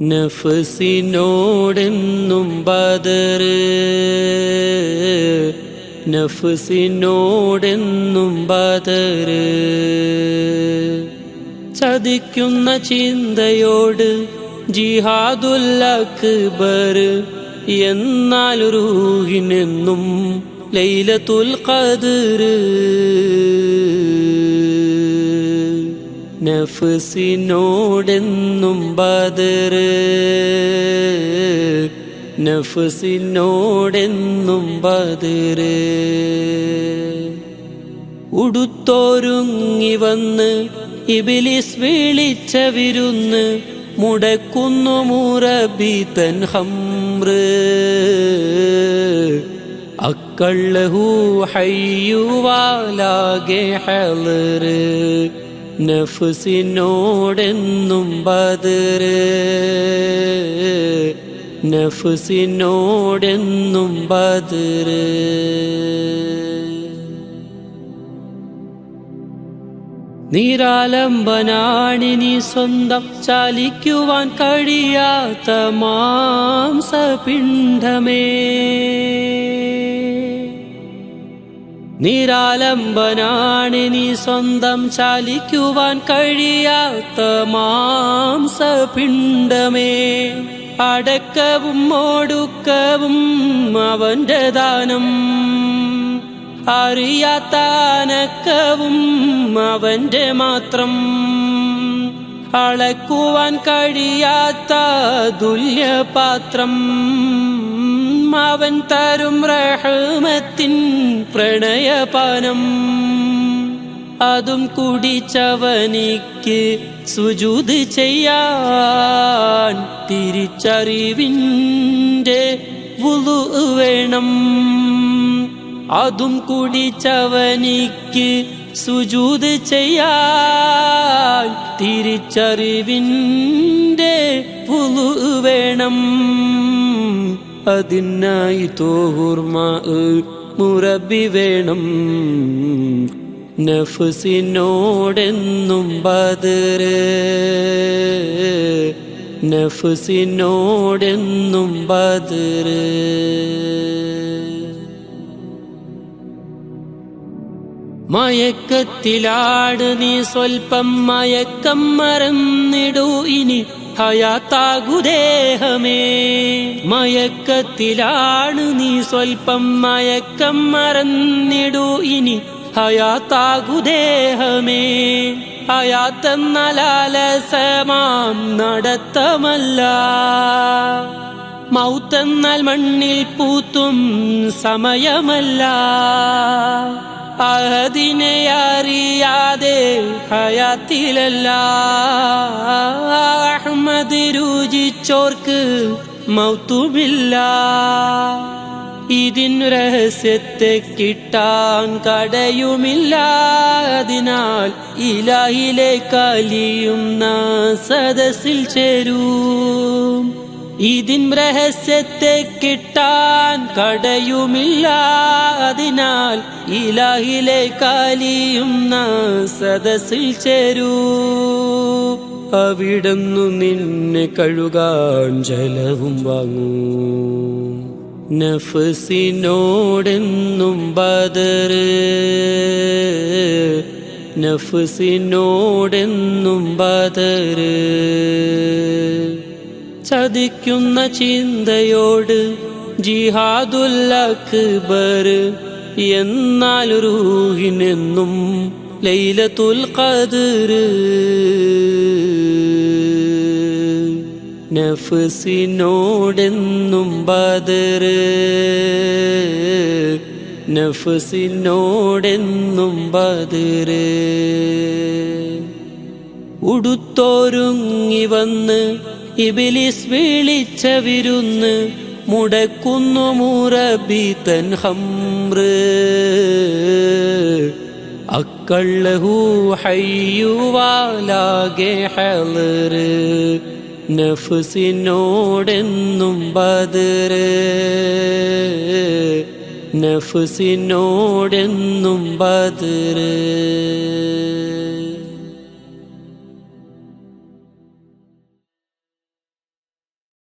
നഫ്സിനോടെന്നും ബദർ നഫസിനോടെന്നും ബദർ ചതിക്കുന്ന ചിന്തയോട് ജിഹാദുൽ അക്ബർ. എന്നാൽ റൂഹിനെന്നും ലൈലത്തുൽ ഖദർ നഫ്സിനോടെന്നും ബദർ നഫ്സിനോടെന്നും ബദർ ഉടുത്തോരുങ്ങി വന്ന് ഇബിലിസ് വിളിച്ച വിരുന്ന് മുടക്കുന്നു മുറബി തൻ ഹംറ്. അക്കള്ളഹു ഹയ്യുവാലാകെ ഹലറ്. നഫ്സിനോടെന്നും ബദറ്. നഫ്സിനോടെന്നും ബദറ്. നീരാലംബനാണിനി സ്വന്തം ചലിക്കുവാൻ കഴിയാത്ത മാംസപിണ്ഡമേ. നിരാലംബനാണിനി സ്വന്തം ചാലിക്കുവാൻ കഴിയാത്ത മാംസപിണ്ഡമേ. അടക്കവും ഒടുക്കവും അവന്റെ ദാനം. അറിയാത്ത അനക്കവും അവന്റെ മാത്രം. അളക്കുവാൻ കഴിയാത്ത തുല്യപാത്രം അവൻ തരും റഹമത്തിൻ പ്രണയപാനം. അതും കുടിച്ചവനിക്ക് സുജൂത് ചെയ്യാൻ തിരിച്ചറിവിന്റെ വുളു വേണം. അതും കുടിച്ചവനിക്ക് സുജൂത് ചെയ്യാൻ തിരിച്ചറിവിന്റെ പുലു വേണം. അതിനായി തോർമ മുറബി വേണം. നഫ്സിനോടെന്നും ബദറ് നഫ്സിനോടെന്നും ബദറ് മയക്കത്തിലാട് നീ സ്വൽപ്പം മയക്കം മറന്നിടൂ ഇനി ഹയാത്താകുദേഹമേ. മയക്കത്തിലാണ് നീ സ്വൽപ്പം മയക്കം മറന്നിടൂ ഇനി ഹയാത്താകുദേഹമേ. ഹയാത്തന്നലാലസമാം നടത്തമല്ല. മൗത്തെന്നാൽ മണ്ണിൽ പൂത്തും സമയമല്ല. അഹദിനെ അറിയാതെ ഹയാത്തിലല്ല. അഹമ്മദ് രുചിച്ചോർക്ക് മൗത്തുമില്ല. ഇതിൻ രഹസ്യത്തെ കിട്ടാൻ കടയുമില്ല. അതിനാൽ ഇലാഹിലെ നാ സദസ്സിൽ ചേരൂ. ഇതിൻ രഹസ്യത്തെ കിട്ടാൻ കടയുമില്ല. അതിനാൽ ഇലാഹിലെ കാലിയുന്ന സദസ്സിൽ ചേരൂ. അവിടുന്നു നിന്നെ കഴുകാൻ ജലവും വാങ്ങൂ. നഫസിനോടെന്നും ബദർ നഫസിനോടെന്നും ബദറ്. ചതിക്കുന്ന ചിന്തയോട് എന്നാൽ റൂഹിനെന്നും ലൈലത്തുൽ ഖദർ. നഫ്സിനോടെന്നും ബദർ. നഫ്സിനോടെന്നും ബദർ. ഉടുത്തോരുങ്ങി വന്ന് ഇബിലിസ് വിളിച്ച വിരുന്ന് മുടക്കുന്നു മുറബി തൻ ഹംറ്. അക്കള്ളഹു ഹയ്യുവാലാകെ ഹലറ്. നഫ്സിനോടെന്നും ബദറ്. നഫ്സിനോടെന്നും ബദറ്.